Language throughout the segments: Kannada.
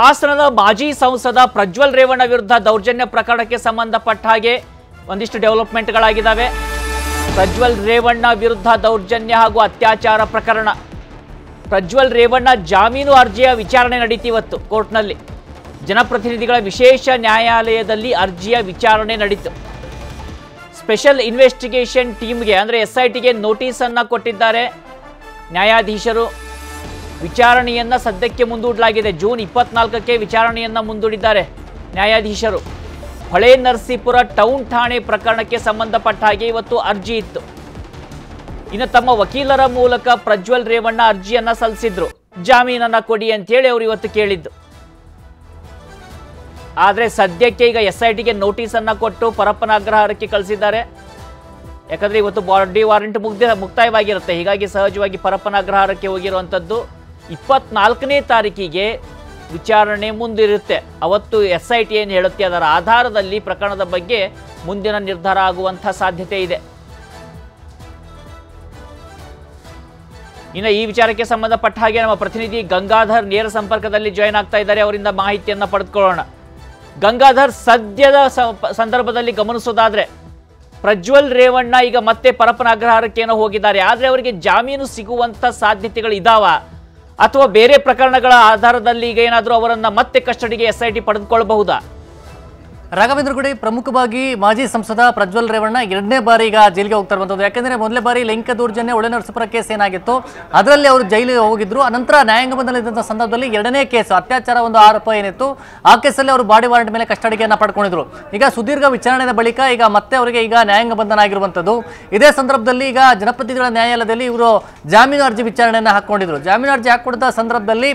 ಹಾಸನದ ಮಾಜಿ ಸಂಸದ ಪ್ರಜ್ವಲ್ ರೇವಣ್ಣ ವಿರುದ್ಧ ದೌರ್ಜನ್ಯ ಪ್ರಕರಣಕ್ಕೆ ಸಂಬಂಧಪಟ್ಟ ಹಾಗೆ ಒಂದಿಷ್ಟು ಡೆವಲಪ್ಮೆಂಟ್ಗಳಾಗಿದ್ದಾವೆ. ಪ್ರಜ್ವಲ್ ರೇವಣ್ಣ ವಿರುದ್ಧ ದೌರ್ಜನ್ಯ ಹಾಗೂ ಅತ್ಯಾಚಾರ ಪ್ರಕರಣ. ಪ್ರಜ್ವಲ್ ರೇವಣ್ಣ ಜಾಮೀನು ಅರ್ಜಿಯ ವಿಚಾರಣೆ ನಡೀತಿ ಇವತ್ತು ಕೋರ್ಟ್ನಲ್ಲಿ. ಜನಪ್ರತಿನಿಧಿಗಳ ವಿಶೇಷ ನ್ಯಾಯಾಲಯದಲ್ಲಿ ಅರ್ಜಿಯ ವಿಚಾರಣೆ ನಡೀತು. ಸ್ಪೆಷಲ್ ಇನ್ವೆಸ್ಟಿಗೇಷನ್ ಟೀಮ್ಗೆ, ಅಂದರೆ ಎಸ್ ಐ ಟಿಗೆ ನೋಟಿಸನ್ನು ಕೊಟ್ಟಿದ್ದಾರೆ ನ್ಯಾಯಾಧೀಶರು. ವಿಚಾರಣೆಯನ್ನ ಸದ್ಯಕ್ಕೆ ಮುಂದೂಡಲಾಗಿದೆ. ಜೂನ್ ಇಪ್ಪತ್ನಾಲ್ಕಕ್ಕೆ ವಿಚಾರಣೆಯನ್ನ ಮುಂದೂಡಿದ್ದಾರೆ ನ್ಯಾಯಾಧೀಶರು. ಹೊಳೆ ನರಸೀಪುರ ಟೌನ್ ಠಾಣೆ ಪ್ರಕರಣಕ್ಕೆ ಸಂಬಂಧಪಟ್ಟ ಹಾಗೆ ಇವತ್ತು ಅರ್ಜಿ ಇತ್ತು. ಇನ್ನು ತಮ್ಮ ವಕೀಲರ ಮೂಲಕ ಪ್ರಜ್ವಲ್ ರೇವಣ್ಣ ಅರ್ಜಿಯನ್ನ ಸಲ್ಲಿಸಿದ್ರು. ಜಾಮೀನನ್ನ ಕೊಡಿ ಅಂತೇಳಿ ಅವರು ಇವತ್ತು ಕೇಳಿದ್ದು. ಆದರೆ ಸದ್ಯಕ್ಕೆ ಈಗ ಎಸ್ ಐ ಟಿಗೆ ಕೊಟ್ಟು ಪರಪ್ಪನ ಅಗ್ರಹಾರಕ್ಕೆ ಕಳಿಸಿದ್ದಾರೆ. ಯಾಕಂದ್ರೆ ಇವತ್ತು ಬಾಡಿ ವಾರೆಂಟ್ ಮುಗ್ದ ಮುಕ್ತಾಯವಾಗಿರುತ್ತೆ. ಹೀಗಾಗಿ ಸಹಜವಾಗಿ ಪರಪ್ಪನ ಅಗ್ರಹಾರಕ್ಕೆ ಹೋಗಿರುವಂಥದ್ದು ಇಪ್ಪತ್ನಾಲ್ಕನೇ ತಾರೀಕಿಗೆ ವಿಚಾರಣೆ ಮುಂದಿರುತ್ತೆ. ಅವತ್ತು ಎಸ್ ಐ ಟಿ ಏನು ಹೇಳುತ್ತೆ, ಅದರ ಆಧಾರದಲ್ಲಿ ಪ್ರಕರಣದ ಬಗ್ಗೆ ಮುಂದಿನ ನಿರ್ಧಾರ ಆಗುವಂಥ ಸಾಧ್ಯತೆ ಇದೆ. ಇನ್ನು ಈ ವಿಚಾರಕ್ಕೆ ಸಂಬಂಧಪಟ್ಟ ಹಾಗೆ ನಮ್ಮ ಪ್ರತಿನಿಧಿ ಗಂಗಾಧರ್ ನೇರ ಸಂಪರ್ಕದಲ್ಲಿ ಜಾಯ್ನ್ ಆಗ್ತಾ ಇದ್ದಾರೆ. ಅವರಿಂದ ಮಾಹಿತಿಯನ್ನು ಪಡೆದುಕೊಳ್ಳೋಣ. ಗಂಗಾಧರ್, ಸದ್ಯದ ಸಂದರ್ಭದಲ್ಲಿ ಗಮನಿಸೋದಾದ್ರೆ, ಪ್ರಜ್ವಲ್ ರೇವಣ್ಣ ಈಗ ಮತ್ತೆ ಪರಪನ ಅಗ್ರಹಾರಕ್ಕೆ ಏನೋ ಹೋಗಿದ್ದಾರೆ. ಆದರೆ ಅವರಿಗೆ ಜಾಮೀನು ಸಿಗುವಂಥ ಸಾಧ್ಯತೆಗಳು ಇದಾವ ಅಥವಾ ಬೇರೆ ಪ್ರಕರಣಗಳ ಆಧಾರದಲ್ಲಿ ಈಗ ಏನಾದರೂ ಅವರನ್ನು ಮತ್ತೆ ಕಸ್ಟಡಿಗೆ ಎಸ್ ಐ ಪಡೆದುಕೊಳ್ಳಬಹುದಾ? ರಾಘವೇಂದ್ರ ಗುಡಿ ಪ್ರಮುಖವಾಗಿ ಮಾಜಿ ಸಂಸದ ಪ್ರಜ್ವಲ್ ರೇವಣ್ಣ ಎರಡನೇ ಬಾರಿ ಈಗ ಜೈಲಿಗೆ ಹೋಗ್ತಾ ಇರುವಂಥದ್ದು. ಯಾಕೆಂದ್ರೆ ಮೊದಲೇ ಬಾರಿ ಲೈಂಗಿಕ ದೌರ್ಜನ್ಯ ಒಳ್ಳೆ ನರಸಪುರ ಕೇಸ್ ಏನಾಗಿತ್ತು ಅದರಲ್ಲಿ ಅವರು ಜೈಲಿಗೆ ಹೋಗಿದ್ರು. ಅನಂತರ ನ್ಯಾಯಾಂಗ ಬಂಧನಲ್ಲಿದ್ದಂಥ ಸಂದರ್ಭದಲ್ಲಿ ಎರಡನೇ ಕೇಸ್, ಅತ್ಯಾಚಾರ ಒಂದು ಆರೋಪ ಏನಿತ್ತು. ಆ ಕೇಸಲ್ಲಿ ಅವರು ಬಾಡಿ ವಾರೆಂಟ್ ಮೇಲೆ ಕಸ್ಟಡಿಗೆಯನ್ನು ಪಡ್ಕೊಂಡಿದ್ರು. ಈಗ ಸುದೀರ್ಘ ವಿಚಾರಣೆ ಬಳಿಕ ಈಗ ಮತ್ತೆ ಅವರಿಗೆ ಈಗ ನ್ಯಾಯಾಂಗ ಬಂಧನ ಆಗಿರುವಂಥದ್ದು ಇದೇ ಸಂದರ್ಭದಲ್ಲಿ ಈಗ ಜನಪ್ರತಿನಿಧಿಗಳ ನ್ಯಾಯಾಲಯದಲ್ಲಿ ಇವರು ಜಾಮೀನು ಅರ್ಜಿ ವಿಚಾರಣೆಯನ್ನು ಹಾಕೊಂಡಿದ್ರು. ಜಾಮೀನು ಅರ್ಜಿ ಹಾಕೊಂಡಂತಹ ಸಂದರ್ಭದಲ್ಲಿ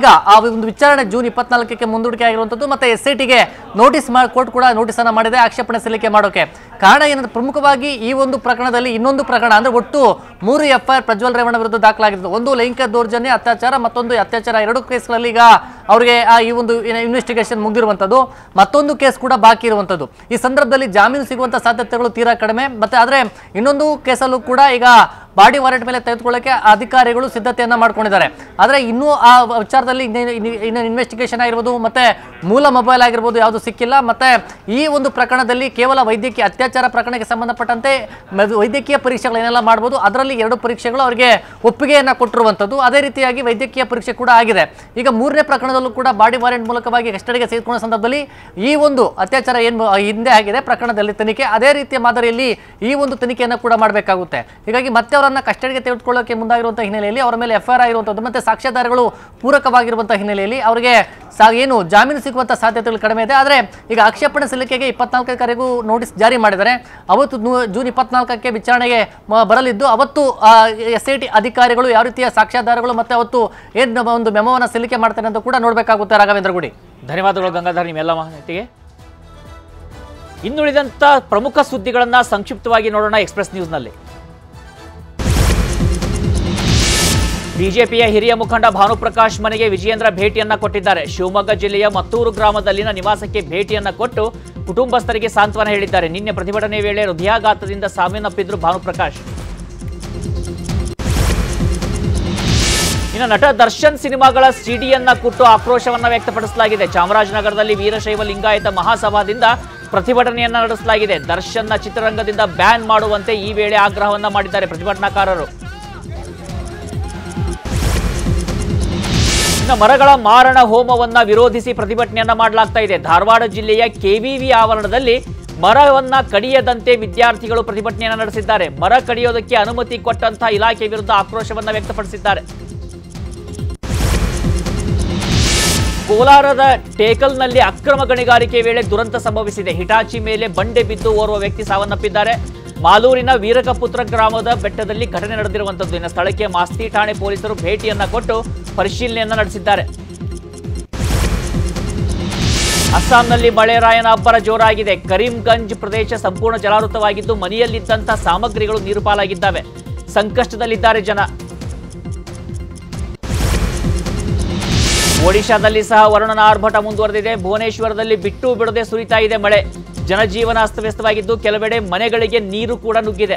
ಈಗ ಆ ಒಂದು ವಿಚಾರಣೆ ಜೂನ್ ಇಪ್ಪತ್ನಾಲ್ಕಕ್ಕೆ ಮುಂದೂಡಿಕೆ ಆಗಿರುವಂಥದ್ದು. ಮತ್ತೆ ಎಸ್ ಐ ಟಿಗೆ ನೋಟಿಸ್ ಮಾಡಿ ಕೋರ್ಟ್ ಕೂಡ ನೋಟಿಸ್ ಅನ್ನ ಮಾಡಿದೆ. ಆಕ್ಷೇಪಣೆ ಸಲ್ಲಿಕೆ ಮಾಡೋಕೆ. ಕಾರಣ ಏನಂದ್ರೆ ಪ್ರಮುಖವಾಗಿ ಈ ಒಂದು ಪ್ರಕರಣದಲ್ಲಿ ಇನ್ನೊಂದು ಪ್ರಕರಣ, ಅಂದ್ರೆ ಒಟ್ಟು ಮೂರು ಎಫ್ಐಆರ್ ಪ್ರಜ್ವಲ್ ರೇವಣ್ಣ ವಿರುದ್ಧ ದಾಖಲಾಗಿದ್ದು. ಒಂದು ಲೈಂಗಿಕ ದೌರ್ಜನ್ಯ, ಅತ್ಯಾಚಾರ, ಮತ್ತೊಂದು ಅತ್ಯಾಚಾರ ಎರಡು ಕೇಸ್ಗಳಲ್ಲಿ ಈಗ ಅವರಿಗೆ ಆ ಈ ಒಂದು ಇನ್ವೆಸ್ಟಿಗೇಷನ್ ಮುಗಿದಿರುವಂಥದ್ದು. ಮತ್ತೊಂದು ಕೇಸ್ ಕೂಡ ಬಾಕಿ ಇರುವಂಥದ್ದು. ಈ ಸಂದರ್ಭದಲ್ಲಿ ಜಾಮೀನು ಸಿಗುವಂಥ ಸಾಧ್ಯತೆಗಳು ತೀರಾ ಕಡಿಮೆ. ಮತ್ತೆ ಆದರೆ ಇನ್ನೊಂದು ಕೇಸಲ್ಲೂ ಕೂಡ ಈಗ ಬಾಡಿ ವಾರೆಂಟ್ ಮೇಲೆ ತೆಗೆದುಕೊಳ್ಳಕ್ಕೆ ಅಧಿಕಾರಿಗಳು ಸಿದ್ಧತೆಯನ್ನ ಮಾಡ್ಕೊಂಡಿದ್ದಾರೆ. ಆದರೆ ಇನ್ನೂ ಆ ವಿಚಾರದಲ್ಲಿ ಇನ್ನು ಇನ್ವೆಸ್ಟಿಗೇಷನ್ ಆಗಿರ್ಬೋದು, ಮತ್ತೆ ಮೂಲ ಮೊಬೈಲ್ ಆಗಿರ್ಬೋದು ಯಾವುದು ಸಿಕ್ಕಿಲ್ಲ. ಮತ್ತೆ ಈ ಒಂದು ಪ್ರಕರಣದಲ್ಲಿ ಕೇವಲ ವೈದ್ಯಕೀಯ ಅತ್ಯಾಚಾರ ಪ್ರಕರಣಕ್ಕೆ ಸಂಬಂಧಪಟ್ಟಂತೆ ವೈದ್ಯಕೀಯ ಪರೀಕ್ಷೆಗಳು ಏನೆಲ್ಲ ಮಾಡ್ಬೋದು, ಅದರಲ್ಲಿ ಎರಡು ಪರೀಕ್ಷೆಗಳು ಅವರಿಗೆ ಒಪ್ಪಿಗೆಯನ್ನ ಕೊಟ್ಟಿರುವಂಥದ್ದು. ಅದೇ ರೀತಿಯಾಗಿ ವೈದ್ಯಕೀಯ ಪರೀಕ್ಷೆ ಕೂಡ ಆಗಿದೆ. ಈಗ ಮೂರನೇ ಪ್ರಕರಣದಲ್ಲೂ ಕೂಡ ಬಾಡಿ ವಾರೆಂಟ್ ಮೂಲಕವಾಗಿ ಕಸ್ಟಡಿಗೆ ಸೇರಿಕೊಂಡ ಸಂದರ್ಭದಲ್ಲಿ ಈ ಒಂದು ಅತ್ಯಾಚಾರ ಏನು ಹಿಂದೆ ಆಗಿದೆ, ಪ್ರಕರಣದಲ್ಲಿ ತನಿಖೆ. ಅದೇ ರೀತಿಯ ಮಾದರಿಯಲ್ಲಿ ಈ ಒಂದು ತನಿಖೆಯನ್ನು ಕೂಡ ಮಾಡಬೇಕಾಗುತ್ತೆ. ಹೀಗಾಗಿ ಮತ್ತೆ ಅವರನ್ನು ಕಸ್ಟಡಿಗೆ ತೆಗೆದುಕೊಳ್ಳೋಕೆ ಮುಂದಾಗಿರುವಂತಹ ಹಿನ್ನೆಲೆಯಲ್ಲಿ ಅವರ ಮೇಲೆ ಎಫ್ ಐ ಆರ್ ಆಗಿರುವಂಥದ್ದು, ಮತ್ತೆ ಸಾಕ್ಷ್ಯಾಧಾರಗಳು ಪೂರಕವಾಗಿರುವಂತಹ ಹಿನ್ನೆಲೆಯಲ್ಲಿ ಅವರಿಗೆ ಸಾ ಏನು ಜಾಮೀನು ಸಿಗುವಂಥ ಸಾಧ್ಯತೆಗಳು ಕಡಿಮೆ ಇದೆ. ಆದರೆ ಈಗ ಆಕ್ಷೇಪಣೆ ಸಲ್ಲಿಕೆಗೆ ಇಪ್ಪತ್ನಾಲ್ಕನೇ ಕರೆಗೂ ನೋಟಿಸ್ ಜಾರಿ ಮಾಡಿದ್ದಾರೆ. ಅವತ್ತು ನು- ಜೂನ್ ಇಪ್ಪತ್ನಾಲ್ಕಕ್ಕೆ ವಿಚಾರಣೆಗೆ ಬರಲಿದ್ದು, ಅವತ್ತು ಎಸ್ ಐ ಟಿ ಅಧಿಕಾರಿಗಳು ಯಾವ ರೀತಿಯ ಸಾಕ್ಷ್ಯಾಧಾರಗಳು ಮತ್ತೆ ಅವತ್ತು ಏನು ಒಂದು ಮೆಮೋವನ್ನು ಸಲ್ಲಿಕೆ ಮಾಡ್ತಾರೆ ಅಂತ ಕೂಡ ನೋಡಬೇಕಾಗುತ್ತೆ ರಾಘವೇಂದ್ರ ಗುಡಿ. ಧನ್ಯವಾದಗಳು ಗಂಗಾಧರ್ ನಿಮ್ಮೆಲ್ಲ ಮಾಹಿತಿಗೆ. ಇನ್ನುಳಿದಂಥ ಪ್ರಮುಖ ಸುದ್ದಿಗಳನ್ನು ಸಂಕ್ಷಿಪ್ತವಾಗಿ ನೋಡೋಣ ಎಕ್ಸ್ಪ್ರೆಸ್ ನ್ಯೂಸ್ನಲ್ಲಿ. ಬಿಜೆಪಿಯ ಹಿರಿಯ ಮುಖಂಡ ಭಾನುಪ್ರಕಾಶ್ ಮನೆಗೆ ವಿಜಯೇಂದ್ರ ಭೇಟಿಯನ್ನ ಕೊಟ್ಟಿದ್ದಾರೆ. ಶಿವಮೊಗ್ಗ ಜಿಲ್ಲೆಯ ಮತ್ತೂರು ಗ್ರಾಮದಲ್ಲಿನ ನಿವಾಸಕ್ಕೆ ಭೇಟಿಯನ್ನ ಕೊಟ್ಟು ಕುಟುಂಬಸ್ಥರಿಗೆ ಸಾಂತ್ವನ ಹೇಳಿದ್ದಾರೆ. ನಿನ್ನೆ ಪ್ರತಿಭಟನೆ ವೇಳೆ ಹೃದಯಾಘಾತದಿಂದ ಸಾವನ್ನಪ್ಪಿದ್ರು ಭಾನುಪ್ರಕಾಶ್. ಇನ್ನು ನಟ ದರ್ಶನ್ ಸಿನಿಮಾಗಳ ಸಿಡಿಯನ್ನ ಕುಟ್ಟು ಆಕ್ರೋಶವನ್ನ ವ್ಯಕ್ತಪಡಿಸಲಾಗಿದೆ. ಚಾಮರಾಜನಗರದಲ್ಲಿ ವೀರಶೈವ ಲಿಂಗಾಯತ ಮಹಾಸಭಾದಿಂದ ಪ್ರತಿಭಟನೆಯನ್ನ ನಡೆಸಲಾಗಿದೆ. ದರ್ಶನ್ನ ಚಿತ್ರರಂಗದಿಂದ ಬ್ಯಾನ್ ಮಾಡುವಂತೆ ಈ ವೇಳೆ ಆಗ್ರಹವನ್ನ ಮಾಡಿದ್ದಾರೆ ಪ್ರತಿಭಟನಾಕಾರರು. ಇನ್ನು ಮರಗಳ ಮಾರಣ ಹೋಮವನ್ನ ವಿರೋಧಿಸಿ ಪ್ರತಿಭಟನೆಯನ್ನ ಮಾಡಲಾಗ್ತಾ ಇದೆ. ಧಾರವಾಡ ಜಿಲ್ಲೆಯ ಕೆವಿವಿ ಆವರಣದಲ್ಲಿ ಮರವನ್ನ ಕಡಿಯದಂತೆ ವಿದ್ಯಾರ್ಥಿಗಳು ಪ್ರತಿಭಟನೆಯನ್ನ ನಡೆಸಿದ್ದಾರೆ. ಮರ ಕಡಿಯೋದಕ್ಕೆ ಅನುಮತಿ ಕೊಟ್ಟಂತಹ ಇಲಾಖೆ ವಿರುದ್ಧ ಆಕ್ರೋಶವನ್ನ ವ್ಯಕ್ತಪಡಿಸಿದ್ದಾರೆ. ಕೋಲಾರದ ಟೇಕಲ್ನಲ್ಲಿ ಅಕ್ರಮ ಗಣಿಗಾರಿಕೆ ವೇಳೆ ದುರಂತ ಸಂಭವಿಸಿದೆ. ಹಿಟಾಚಿ ಮೇಲೆ ಬಂಡೆ ಬಿದ್ದು ಓರ್ವ ವ್ಯಕ್ತಿ ಸಾವನ್ನಪ್ಪಿದ್ದಾರೆ. ಮಾಲೂರಿನ ವೀರಕಪುತ್ರ ಗ್ರಾಮದ ಬೆಟ್ಟದಲ್ಲಿ ಘಟನೆ ನಡೆದಿರುವಂಥದ್ದು. ಇನ್ನು ಸ್ಥಳಕ್ಕೆ ಮಾಸ್ತಿ ಠಾಣೆ ಪೊಲೀಸರು ಭೇಟಿಯನ್ನ ಕೊಟ್ಟು ಪರಿಶೀಲನೆಯನ್ನ ನಡೆಸಿದ್ದಾರೆ. ಅಸ್ಸಾಂನಲ್ಲಿ ಮಳೆರಾಯನ ಅಬ್ಬರ ಜೋರಾಗಿದೆ. ಕರೀಂಗಂಜ್ ಪ್ರದೇಶ ಸಂಪೂರ್ಣ ಜಲಾವೃತವಾಗಿದ್ದು, ಮನೆಯಲ್ಲಿದ್ದಂಥ ಸಾಮಗ್ರಿಗಳು ನೀರು ಪಾಲಾಗಿದ್ದಾವೆ ಸಂಕಷ್ಟದಲ್ಲಿದ್ದಾರೆ ಜನ. ಒಡಿಶಾದಲ್ಲಿ ಸಹ ವರುಣನ ಆರ್ಭಟ ಮುಂದುವರೆದಿದೆ. ಭುವನೇಶ್ವರದಲ್ಲಿ ಬಿಟ್ಟು ಬಿಡದೆ ಸುರಿತಾ ಇದೆ ಮಳೆ. ಜನಜೀವನ ಅಸ್ತವ್ಯಸ್ತವಾಗಿದ್ದು, ಕೆಲವೆಡೆ ಮನೆಗಳಿಗೆ ನೀರು ಕೂಡ ನುಗ್ಗಿದೆ.